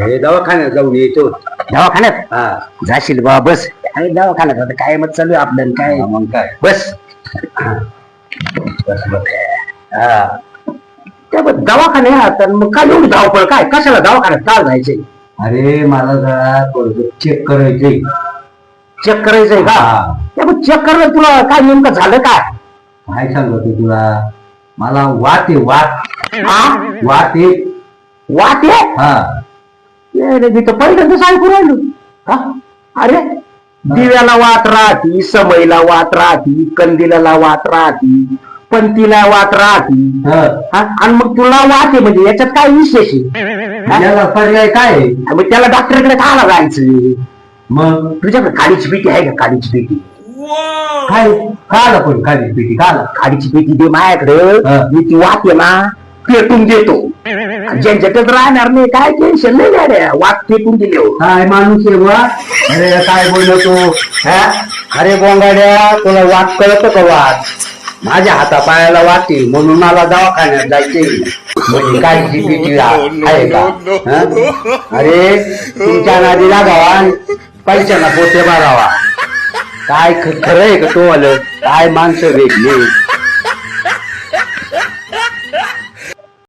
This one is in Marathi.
हे दवाखान्यात जाऊन येतो दवाखान्यात? हा. जाशील बा बस. काय दवाखान्यात आता काय मत चालू आहे काय? मग काय? बस. बस बस. हा. त्या बघ, दवाखान्यात आणि मग काय एवढी धावपळ काय? कशाला दवाखान्यात काय जायचंय अरे मला जरा थोडं चेक करायचंय. चेक करायचंय का? हा. त्या चेक करणं तुला काय नेमकं झालं काय? काय सांगतो तुला? मला वाट आहे वाट. वाट आहे हा? ये रे, मी तर पहिल्यांदाच ऐकून राहिलो. हा? अरे दिव्याला वाट राहती समईला वाट राहती कंदिलाला वाट राहती पंतीला वाट राहती. हा. हा? आणि मग तुला वाट आहे म्हणजे याच्यात काय विशेष आहे? हा? याला पर्याय काय आहे? मग त्याला डॉक्टरकडे खायला जायचं मग? तुझ्याकडे काडीची पेटी आहे का? काडीची पेटी. काय? काला पण खाली पिटी? काला काडीची पेटी दे माझ्याकडे हा. मी ती वाट आहे ना पेटून देतो. आणि ज्यांच्याकडे राहणार नाही काय टेन्शन नाही रे वाट पेटून दिले हो काय माणूस आहे बा अरे काय बोलतो हा? अरे बोंगाड्या तुला वाट कळत का वाट? माझ्या हातापायाला वाटे म्हणून मला दवाखान्यात जायचे म्हणजे काय भीती आहे का? हा? अरे तुमच्या नादी लागावा पैशाला पोते मारावा. काय ख- खरं आहे का तो आलं? काय माणसं वेगळी